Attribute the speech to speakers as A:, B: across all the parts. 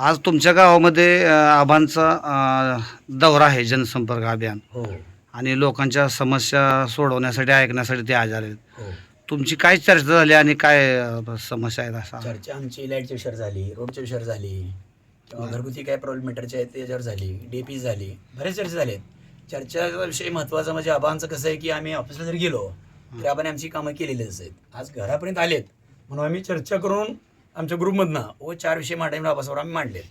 A: आज तुमच्या गावामध्ये अ, आबांचा अ, दौरा आहे जनसंपर्क अभियान.
B: हो.
A: आणि लोकांच्या समस्या सोडवण्यासाठी ऐकण्यासाठी ते आजार आहेत.
B: हो.
A: तुमची काय चर्चा झाली आणि काय अ, समस्या आहेत असा?
B: चर्चा आमची लाईटची विषयावर झाली रोडच्या विषयावर झाली किंवा घरगुती काय प्रॉब्लेम मीटरचे आहेत त्याच्यावर झाली डीपी झाली बरेच चर्चा झालेत चर्चाचा विषय महत्त्वाचा म्हणजे आबांचं कसं आहे की आम्ही ऑफिसला जर गेलो तरी आपण आमची कामं केलेलीच आहेत. आज घरापर्यंत आलेत म्हणून आम्ही चर्चा करून आमच्या ग्रुपमधनं व चार विषय मांडायला आबासावर आम्ही मांडलेत.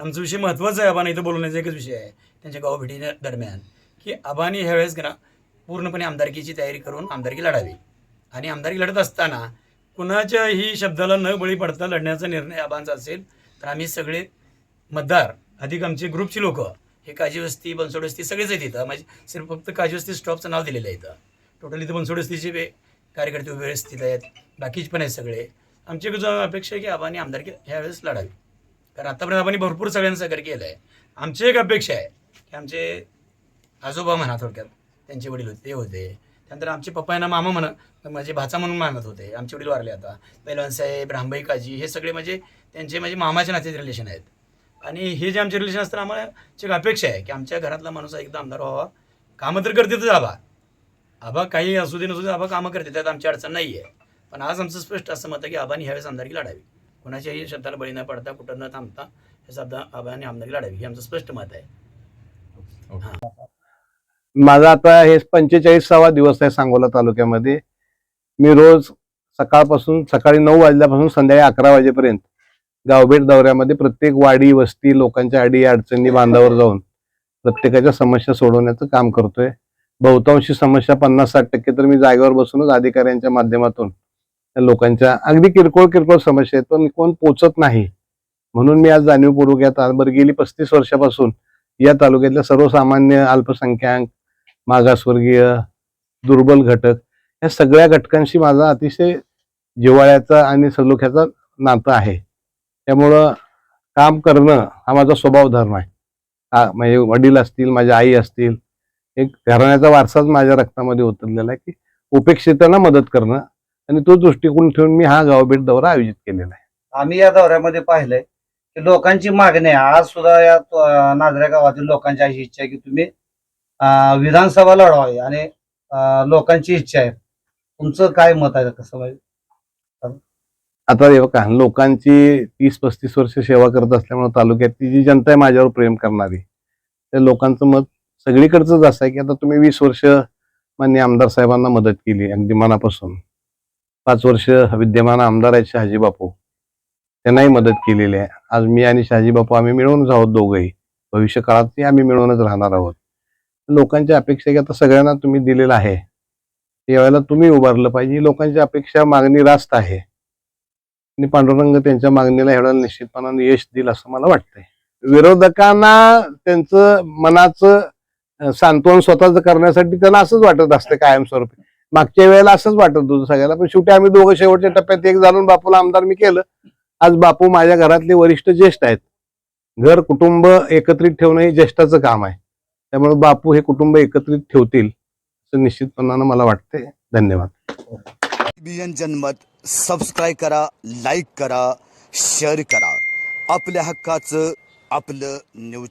B: आमचा विषय महत्त्वाचा आहे आबांना इथं बोलवण्याचा एकच विषय आहे त्यांच्या गावभेटी दरम्यान की अबानी ह्यावेळेस ना पूर्णपणे आमदारकीची तयारी करून आमदारकी लढावी. आणि आमदारकी लढत असताना कुणाच्याही शब्दाला न बळी पडता लढण्याचा निर्णय आबांचा असेल तर आम्ही सगळे मतदार अधिक आमचे ग्रुपची लोक हे काजी वस्ती बनसोड वस्ती सगळेच आहेत इथं. म्हणजे सिर्फ फक्त काजी वस्ती स्टॉपचं नाव दिलेलं आहे इथं. टोटल इथं बनसोड वस्तीचे वे कार्यकर्ते उभे स्थित आहेत बाकीचे पण आहेत सगळे. आमची जो अपेक्षा आहे की आबानी आमदारकी ह्यावेळेस लढावी. कारण आतापर्यंत आबांनी भरपूर सगळ्यांना सहकार्य केलं आहे आमची एक अपेक्षा आहे की आमचे आजोबा म्हणा थोडक्यात त्यांचे वडील होते ते होते. त्यानंतर आमचे पप्पा यांना मामा म्हणा माझे भाचा म्हणून मानत होते. आमचे वडील वारले आता. पैलवानसाहेब रामबाई काजी हे सगळे म्हणजे त्यांचे म्हणजे मामाच्या नात्याचे रिलेशन आहेत. आणि हे जे आमचे रिलेशन असतात आम्हाला एक अपेक्षा आहे की आमच्या घरातला माणूस एकदा आमदार व्हावा. कामं तर करतेच आबा. आबा काही असू दे नसू दे आबा कामं करते त्यात आमची अडचण नाही आहे पण आज आमचं स्पष्ट असं मत आहे की आबांनी ह्यावेळेस आमदारकी लढावी. कोणाच्याही शब्दाला बळी न पडता कुठं न थांबता हे शब्द आबांनी आमदारकी लढावी. हे आमचं स्पष्ट मत आहे.
C: माझा आता हे पंचेचाळीसावा दिवस आहे सांगोला तालुक्यामध्ये. मी रोज सकाळपासून सकाळी नऊ वाजल्यापासून संध्याकाळी अकरा वाजेपर्यंत गावभेट दौऱ्यामध्ये प्रत्येक वाडी वस्ती लोकांच्या अडी अडचणी बांधावर जाऊन प्रत्येकाच्या समस्या सोडवण्याचं काम करतोय. बहुतांशी समस्या पन्नास साठ टक्के तर मी जागेवर बसूनच अधिकाऱ्यांच्या माध्यमातून लोकांच्या. अगदी किरकोळ किरकोळ समस्या आहेत पण कोण पोचत नाही. म्हणून मी आज जाणीवपूर्वक या तालबर गेली पस्तीस वर्षापासून. या तालुक्यातल्या सर्वसामान्य अल्पसंख्याक मागासवर्गीय दुर्बल घटक या सगळ्या घटकांशी माझा अतिशय जिव्हाळ्याचा आणि सलोख्याचा नातं आहे. त्यामुळं काम करणं हा माझा स्वभाव धर्म आहे. हा म्हणजे वडील असतील माझ्या आई असतील एक घराण्याचा वारसाच माझ्या रक्तामध्ये उतरलेला आहे की उपेक्षितांना मदत करणं आणि तो दृष्टिकोन ठेवून मी हा गावभेट दौरा आयोजित केलेला आहे.
A: आम्ही या दौऱ्यामध्ये पाहिलंय की लोकांची मागणी आहे. आज सुद्धा या अ, नांदऱ्या गावातील लोकांची अशी इच्छा आहे की तुम्ही अ, विधानसभा लढवावी आणि अ, लोकांची इच्छा आहे. तुमचं काय मत आहे कसं म्हणजे
C: आता हे बघा लोकांची तीस पस्तीस वर्ष सेवा करत असल्यामुळे तालुक्यातली जी जनता आहे माझ्यावर प्रेम करणारी त्या लोकांचं मत सगळीकडचंच असं आहे की आता तुम्ही वीस वर्ष मान्य आमदार साहेबांना मदत केली अगदी मनापासून. पाच वर्ष विद्यमान आमदार आहेत शहाजी बापू. त्यांनाही मदत केलेली आहे. आज मी आणि शहाजी बापू आम्ही मिळूनच आहोत दोघंही. भविष्य काळातही आम्ही मिळूनच राहणार आहोत. लोकांच्या अपेक्षा की आता सगळ्यांना तुम्ही दिलेलं आहे. यावेळेला तुम्ही उभारलं पाहिजे. लोकांची अपेक्षा मागणी रास्त आहे. आणि पांडुरंग त्यांच्या मागणीला एवढ्या निश्चितपणाने यश देईल असं मला वाटतंय. विरोधकांना त्यांचं मनाचं सांत्वन स्वतःच करण्यासाठी त्यांना असंच वाटत असतं कायमस्वरूपी. मागच्या वेळेला असंच वाटत होतं सगळ्याला पण शेवटी आम्ही दोघं शेवटच्या टप्प्यात एक जाणून बापूला आमदार मी केलं. आज बापू माझ्या घरातले वरिष्ठ ज्येष्ठ आहेत. घर कुटुंब एकत्रित ठेवणं हे ज्येष्ठाचं काम आहे. त्यामुळे बापू हे कुटुंब एकत्रित ठेवतील असं निश्चितपणानं मला वाटतंय. धन्यवाद.
D: बियन जनमत सबस्क्राईब करा लाईक करा शेअर करा. आपल्या हक्काचं आपलं न्यूज